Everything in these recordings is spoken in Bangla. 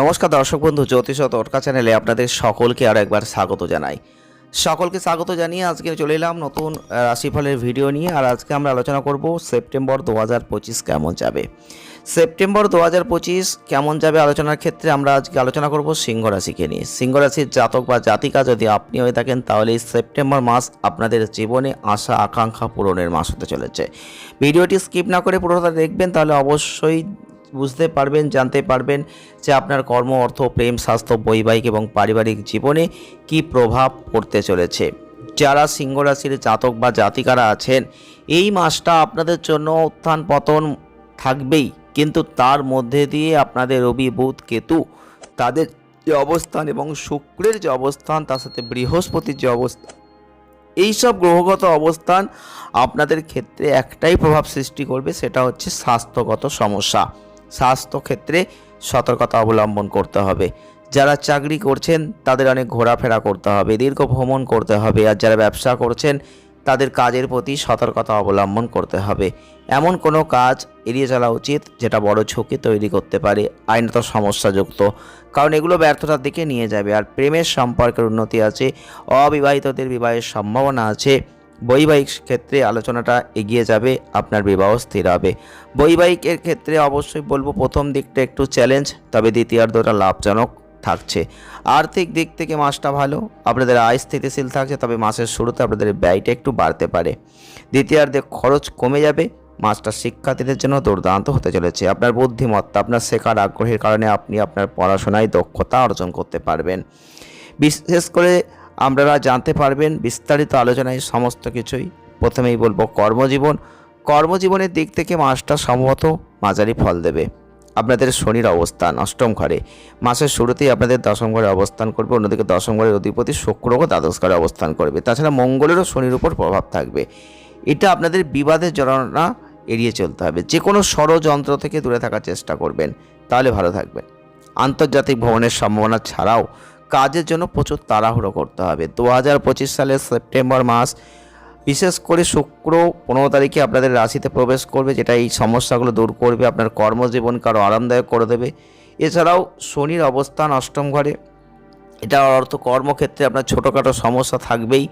নমস্কার দর্শক বন্ধু, জ্যোতিষ ও তটকা চ্যানেলে আপনাদের সকলকে আরও একবার স্বাগত জানাই। সকলকে স্বাগত জানিয়ে আজকে চলে এলাম নতুন রাশিফলের ভিডিও নিয়ে, আর আজকে আমরা আলোচনা করব সেপ্টেম্বর দু হাজার পঁচিশ কেমন যাবে। সেপ্টেম্বর দু হাজার পঁচিশ কেমন যাবে আলোচনার ক্ষেত্রে আমরা আজকে আলোচনা করব সিংহ রাশিকে নিয়ে। সিংহ রাশির জাতক বা জাতিকা যদি আপনি হয়ে থাকেন, তাহলে সেপ্টেম্বর মাস আপনাদের জীবনে আশা, আকাঙ্ক্ষা পূরণের মাস হতে চলেছে। ভিডিওটি স্কিপ না করে পুরোটা দেখবেন, তাহলে অবশ্যই বুঝতে পারবেন, জানতে পারবেন যে আপনার কর্ম, অর্থ, প্রেম, স্বাস্থ্য, বৈবাহিক এবং পারিবারিক জীবনে কি প্রভাব পড়তে চলেছে। যারা সিংহ রাশির জাতক বা জাতিকারা আছেন, এই মাসটা আপনাদের জন্য উত্থান পতন থাকবেই। কিন্তু তার মধ্যে দিয়ে আপনাদের রবি, বুধ, কেতু, তাদের যে অবস্থান এবং শুক্রের যে অবস্থান, তার সাথে বৃহস্পতির যে অবস্থান এইসব গ্রহগত অবস্থান আপনাদের ক্ষেত্রে একটাই প্রভাব সৃষ্টি করবে, সেটা হচ্ছে স্বাস্থ্যগত সমস্যা। স্বাস্থ্য ক্ষেত্রে সতর্কতা অবলম্বন করতে হবে। যারা চাকরি করছেন, তাদের অনেক ঘোরাফেরা করতে হবে, দীর্ঘ ভ্রমণ করতে হবে আর যারা ব্যবসা করছেন, তাদের কাজের প্রতি সতর্কতা অবলম্বন করতে হবে। এমন কোনো কাজ এড়িয়ে চলা উচিত যেটা বড় ঝুঁকি তৈরি করতে পারে, আইনত সমস্যাযুক্ত। কারণ এগুলো ব্যর্থতার দিকে নিয়ে যাবে আর প্রেমের সম্পর্কের উন্নতি আছে, অবিবাহিতদের বিবাহের সম্ভাবনা আছে। বৈবাহিক ক্ষেত্রে আলোচনাটা এগিয়ে যাবে, আপনার বিবাহ স্থির হবে। বৈবাহিকের ক্ষেত্রে অবশ্যই বলব প্রথম দিকটা একটু চ্যালেঞ্জ তবে দ্বিতীয়ার্ধটা লাভজনক থাকছে। আর্থিক দিক থেকে মাসটা ভালো, আপনাদের আয় স্থিতিশীল থাকছে, তবে মাসের শুরুতে আপনাদের ব্যয়টা একটু বাড়তে পারে। দ্বিতীয়ার্ধে খরচ কমে যাবে, মাসটা শিক্ষার্থীদের জন্য দুর্দান্ত হতে চলেছে। আপনার বুদ্ধিমত্তা, আপনার শেখার আগ্রহের কারণে আপনি আপনার পড়াশোনায় দক্ষতা অর্জন করতে পারবেন। বিশেষ করে আপনারা জানতে পারবেন বিস্তারিত আলোচনায় সমস্ত কিছুই। প্রথমেই বলব কর্মজীবন। কর্মজীবনের দিক থেকে মাসটা সম্ভবত মাঝারি ফল দেবে। আপনাদের শনির অবস্থান, অষ্টম ঘরে। মাসের শুরুতেই আপনাদের দশম ঘরে অবস্থান করবে, অন্যদিকে দশম ঘরের অধিপতি শুক্রও দ্বাদশ ঘরে অবস্থান করবে। তাছাড়া মঙ্গলেরও শনির উপর প্রভাব থাকবে। এটা আপনাদের বিবাদের জড়না এড়িয়ে চলতে হবে। যে কোনো ষড়যন্ত্র থেকে দূরে থাকার চেষ্টা করবেন, তাহলে ভালো থাকবেন। আন্তর্জাতিক ভ্রমণের সম্ভাবনা ছাড়াও কাজের জন্য প্রচুর তাড়াহুড়ো করতে হবে। দু হাজার পঁচিশ সালের সেপ্টেম্বর মাস, বিশেষ করে শুক্র পনেরো তারিখে আপনাদের রাশিতে প্রবেশ করবে, যেটা এই সমস্যাগুলো দূর করবে, আপনার কর্মজীবনকে আরও আরামদায়ক করে দেবে। এছাড়াও শনির অবস্থান অষ্টম ঘরে এটা অর্থ কর্মক্ষেত্রে আপনার ছোটোখাটো সমস্যা থাকবেই।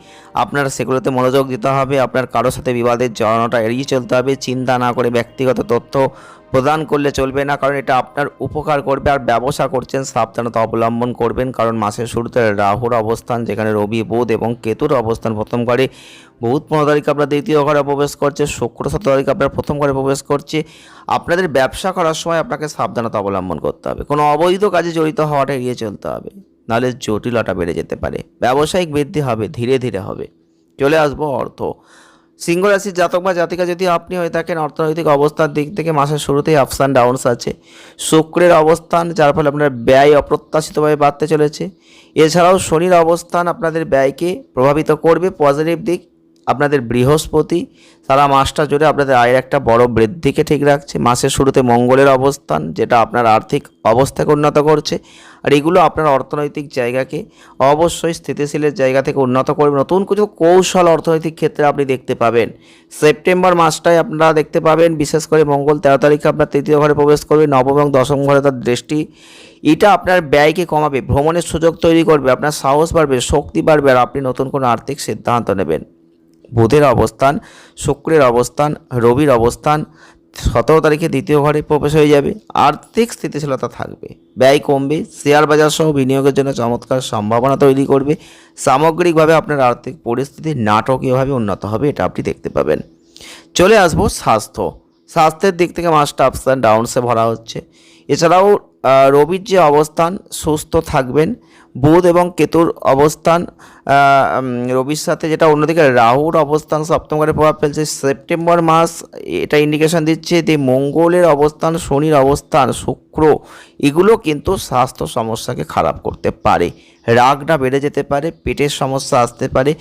আপনার সেগুলোতে মনোযোগ দিতে হবে, আপনার কারোর সাথে বিবাদের জড়ানোটা এড়িয়ে চলতে হবে, চিন্তা না করে ব্যক্তিগত তথ্য প্রদান করলে চলবে না, কারণ এটা আপনার উপকার করবে আর ব্যবসা করছেন, সাবধানতা অবলম্বন করবেন, কারণ মাসের শুরুতে রাহুর অবস্থান, যেখানে রবি, বুধ এবং কেতুর অবস্থান প্রথম ঘরে, বুধ পনেরো তারিখ আপনার দ্বিতীয় ঘরে প্রবেশ করছে, শুক্র সতেরো তারিখ আপনার প্রথম ঘরে প্রবেশ করছে। আপনাদের ব্যবসা করার সময় আপনাকে সাবধানতা অবলম্বন করতে হবে, কোনো অবৈধ কাজে জড়িত হওয়াটা এড়িয়ে চলতে হবে। নাহলে জটিলতা বেড়ে যেতে পারে। ব্যবসায়িক বৃদ্ধি হবে, ধীরে ধীরে হবে। চলে আসব অর্থ। সিংহ রাশির জাতক বা জাতিকা যদি আপনি হয়ে থাকেন, অর্থনৈতিক অবস্থার দিক থেকে মাসের শুরুতেই আপস অ্যান্ড ডাউনস আছে। শুক্রের অবস্থান, যার ফলে আপনার ব্যয় অপ্রত্যাশিতভাবে বাড়তে চলেছে। এছাড়াও শনির অবস্থান আপনাদের ব্যয়কে প্রভাবিত করবে পজিটিভ দিক। আপনাদের বৃহস্পতি, সারা মাসটা জুড়ে আপনাদের আয়ের একটা বড় বৃদ্ধিকে ঠিক রাখছে। মাসের শুরুতে মঙ্গলের অবস্থান, যেটা আপনার আর্থিক অবস্থাকে উন্নত করছে। আর এগুলো আপনার অর্থনৈতিক জায়গাকে অবশ্যই স্থিতিশীলের জায়গা থেকে উন্নত করবে। নতুন কিছু কৌশল অর্থনৈতিক ক্ষেত্রে আপনি দেখতে পাবেন। সেপ্টেম্বর মাসটায় আপনারা দেখতে পাবেন, বিশেষ করে মঙ্গল তেরো তারিখে আপনার তৃতীয় ঘরে প্রবেশ করবে, নবম এবং দশম ঘরে তার দৃষ্টি। এটা আপনার ব্যয়কে কমাবে, ভ্রমণের সুযোগ তৈরি করবে, আপনার সাহস বাড়বে, শক্তি বাড়বে, আর আপনি নতুন কোনো আর্থিক সিদ্ধান্ত নেবেন। বুধের অবস্থান, শুক্রের অবস্থান, রবির অবস্থান, সতেরো তারিখে দ্বিতীয় ঘরে প্রবেশ হয়ে যাবে। আর্থিক স্থিতিশীলতা থাকবে। ব্যয় কমবে, শেয়ার বাজার সহ বিনিয়োগের জন্য চমৎকার সম্ভাবনা তৈরি করবে। সামগ্রিকভাবে আপনার আর্থিক পরিস্থিতি নাটকীয়ভাবে উন্নত হবে, এটা আপনি দেখতে পাবেন। চলে আসব স্বাস্থ্য। স্বাস্থ্যের দিক থেকে মাসটা আপস অ্যান্ড ডাউনসে ভরা হচ্ছে। এছাড়াও রবির যে অবস্থান, সুস্থ থাকবেন। বুধ এবং কেতুর অবস্থান রবির সাথে যেটা অন্যদিকে রাহুর অবস্থান সপ্তম ঘরে প্রভাব ফেলছে, সেপ্টেম্বর মাস এটা ইন্ডিকেশন দিচ্ছে যে মঙ্গলের অবস্থান, শনির অবস্থান, শুক্র, এগুলো কিন্তু স্বাস্থ্য সমস্যাকে খারাপ করতে পারে। রাগটা বেড়ে যেতে পারে, পেটের সমস্যা আসতে পারে,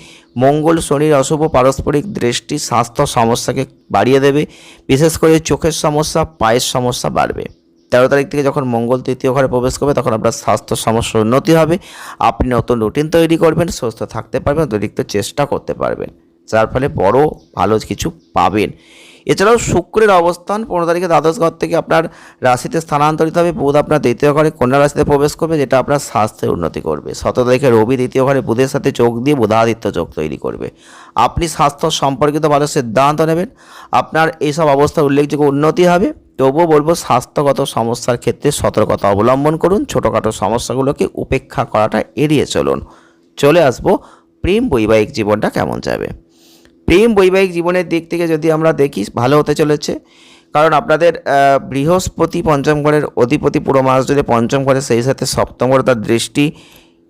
মঙ্গল, শনির অশুভ পারস্পরিক দৃষ্টি স্বাস্থ্য সমস্যাকে বাড়িয়ে দেবে, বিশেষ করে চোখের সমস্যা, পায়ের সমস্যা বাড়বে। তেরো তারিখ থেকে যখন মঙ্গল তৃতীয় ঘরে প্রবেশ করবে, তখন আপনার স্বাস্থ্য সমস্যার উন্নতি হবে। আপনি নতুন রুটিন তৈরি করবেন, সুস্থ থাকতে পারবেন, অতিরিক্ত চেষ্টা করতে পারবেন। যার ফলে বড় ভালো কিছু পাবেন। এছাড়াও শুক্রের অবস্থান পনেরো তারিখে দ্বাদশ ঘর থেকে আপনার রাশিতে স্থানান্তরিত হবে। বুধ আপনার দ্বিতীয় ঘরে কন্যা রাশিতে প্রবেশ করবে, যেটা আপনার স্বাস্থ্যের উন্নতি করবে। সতেরো তারিখে রবি দ্বিতীয় ঘরে বুধের সাথে যোগ দিয়ে বুধাদিত্য যোগ তৈরি করবে। আপনি স্বাস্থ্য সম্পর্কিত ভালো সিদ্ধান্ত নেবেন। আপনার এইসব অবস্থার উল্লেখযোগ্য উন্নতি হবে। তবুও বলব স্বাস্থ্যগত সমস্যার ক্ষেত্রে সতর্কতা অবলম্বন করুন, ছোটোখাটো সমস্যাগুলোকে উপেক্ষা করাটা এড়িয়ে চলুন। চলে আসব প্রেম বৈবাহিক জীবনটা কেমন যাবে? প্রেম বৈবাহিক জীবনের দিক থেকে যদি আমরা দেখি, ভালো হতে চলেছে। কারণ আপনাদের বৃহস্পতি পঞ্চম ঘরের অধিপতি পুরো মাস জুড়ে পঞ্চম ঘরে, সেই সাথে সপ্তম ঘরে তার দৃষ্টি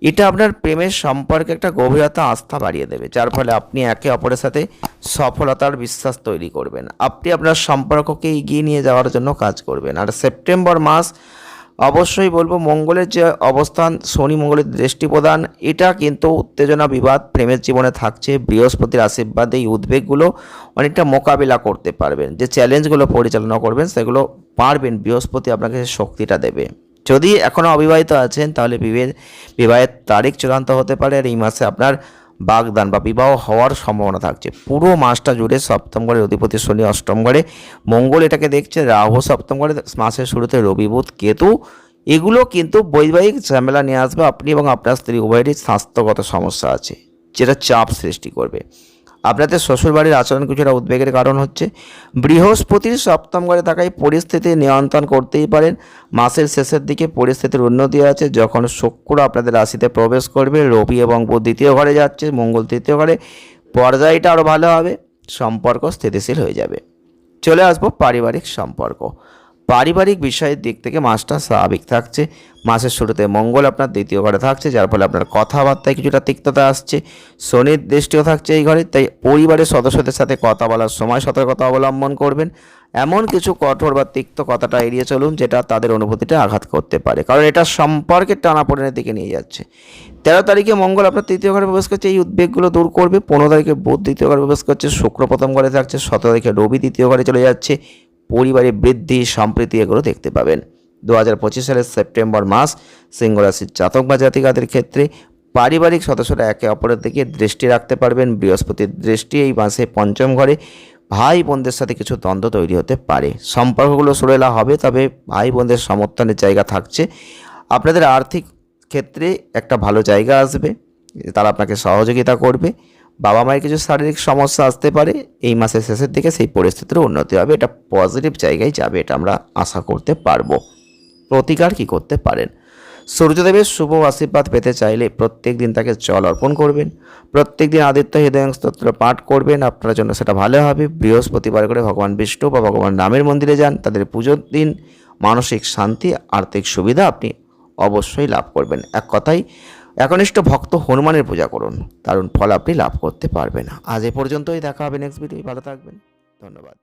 এটা আপনার প্রেমের সম্পর্কে একটা গভীরতা, আস্থা বাড়িয়ে দেবে। যার ফলে আপনি একে অপরের সাথে সফলতার বিশ্বাস তৈরি করবেন। আপনি আপনার সম্পর্ককে এগিয়ে নিয়ে যাওয়ার জন্য কাজ করবেন। আর সেপ্টেম্বর মাস, অবশ্যই বলব মঙ্গলের যে অবস্থান, শনি মঙ্গলের দৃষ্টি প্রদান, এটা কিন্তু উত্তেজনা, বিবাদ, প্রেমের জীবনে থাকছে। বৃহস্পতির আশীর্বাদ এই উদ্বেগগুলো অনেকটা মোকাবিলা করতে পারবেন। যে চ্যালেঞ্জগুলো পরিচালনা করবেন, সেগুলো পারবেন। বৃহস্পতি আপনাকে শক্তিটা দেবে। যদি এখনও অবিবাহিত আছেন, তাহলে বিবাহের বিবাহের তারিখ চূড়ান্ত হতে পারে আর এই মাসে আপনার বাগদান বা বিবাহ হওয়ার সম্ভাবনা থাকছে। পুরো মাসটা জুড়ে সপ্তম ঘরে অধিপতি শনি অষ্টম ঘরে, মঙ্গল এটাকে দেখছে, রাহু সপ্তম ঘরে, মাসের শুরুতে রবি বুধ, কেতু, এগুলো কিন্তু বৈবাহিক ঝামেলা নিয়ে আসবে। আপনি এবং আপনার স্ত্রী, উভয়েরই স্বাস্থ্যগত সমস্যা আছে, যেটা চাপ সৃষ্টি করবে। আপনাদের শ্বশুরবাড়ির আচরণ কিছুটা উদ্বেগের কারণ হচ্ছে, বৃহস্পতির সপ্তম ঘরে থাকায় পরিস্থিতি নিয়ন্ত্রণ করতেই পারেন। মাসের শেষের দিকে পরিস্থিতির উন্নতি আছে যখন শুক্র আপনাদের রাশিতে প্রবেশ করবে, রবি এবং দ্বিতীয় ঘরে যাচ্ছে, মঙ্গল তৃতীয় ঘরে, পর্যায়টা আরও ভালো হবে, সম্পর্ক স্থিতিশীল হয়ে যাবে। চলে আসব পারিবারিক সম্পর্ক। পারিবারিক বিষয়ের দিক থেকে মাসটা স্বাভাবিক থাকছে। মাসের শুরুতে মঙ্গল আপনার, দ্বিতীয় ঘরে থাকছে, যার ফলে আপনার কথাবার্তায় কিছুটা তিক্ততা আসছে। শনির দৃষ্টিও থাকছে এই ঘরে, তাই পরিবারের সদস্যদের সাথে কথা বলার সময় সতর্কতা অবলম্বন করবেন। এমন কিছু কঠোর বা তিক্ত কথাটা এড়িয়ে চলুন, যেটা তাদের অনুভূতিতে আঘাত করতে পারে, কারণ এটা সম্পর্কের টানাপোড়েনের দিকে নিয়ে যাচ্ছে। তেরো তারিখে মঙ্গল আপনার তৃতীয় ঘরে প্রবেশ করছে, এই উদ্বেগগুলো দূর করবে। পনেরো তারিখে বুধ দ্বিতীয় ঘরে প্রবেশ করছে, শুক্র প্রথম ঘরে থাকছে, সতেরো তারিখে রবি দ্বিতীয় ঘরে চলে যাচ্ছে। পরিবারে বৃদ্ধি, সম্প্রীতি এগুলো দেখতে পাবেন। দু হাজার পঁচিশ সালের সেপ্টেম্বর মাস সিংহ রাশির জাতক বা জাতিকাদের ক্ষেত্রে পারিবারিক সদস্যরা একে অপরের দিকে দৃষ্টি রাখতে পারবেন। বৃহস্পতির দৃষ্টি এই মাসে পঞ্চম ঘরে। ভাই বোনদের সাথে কিছু দ্বন্দ্ব তৈরি হতে পারে। সম্পর্কগুলো সুরেলা হবে, তবে ভাই বোনদের সমর্থনের জায়গা থাকছে। আপনাদের আর্থিক ক্ষেত্রে একটা ভালো জায়গা আসবে। তারা আপনাকে সহযোগিতা করবে। বাবা মায়ের কিছু শারীরিক সমস্যা আসতে পারে, এই মাসের শেষের দিকে সেই পরিস্থিতির উন্নতি হবে। এটা পজিটিভ জায়গায় যাবে, এটা আমরা আশা করতে পারব। প্রতিকার কি করতে পারেন? সূর্যদেবের শুভ আশীর্বাদ পেতে চাইলে প্রত্যেক দিন তাকে জল অর্পণ করবেন। প্রত্যেক দিন আদিত্য হৃদয়ং স্তোত্র পাঠ করবেন। আপনার জন্য সেটা ভালো হবে। বৃহস্পতিবার করে ভগবান বিষ্ণু বা ভগবান রামের মন্দিরে যান। তাদের পুজোর দিন মানসিক শান্তি, আর্থিক সুবিধা আপনি অবশ্যই লাভ করবেন। এক কথাই একনিষ্ঠ ভক্ত হনুমানের পূজা করুন। দারুণ ফল আপনি লাভ করতে পারবেন। আজ এ পর্যন্তই, দেখা হবে নেক্সট ভিডিও ভালো থাকবেন। ধন্যবাদ।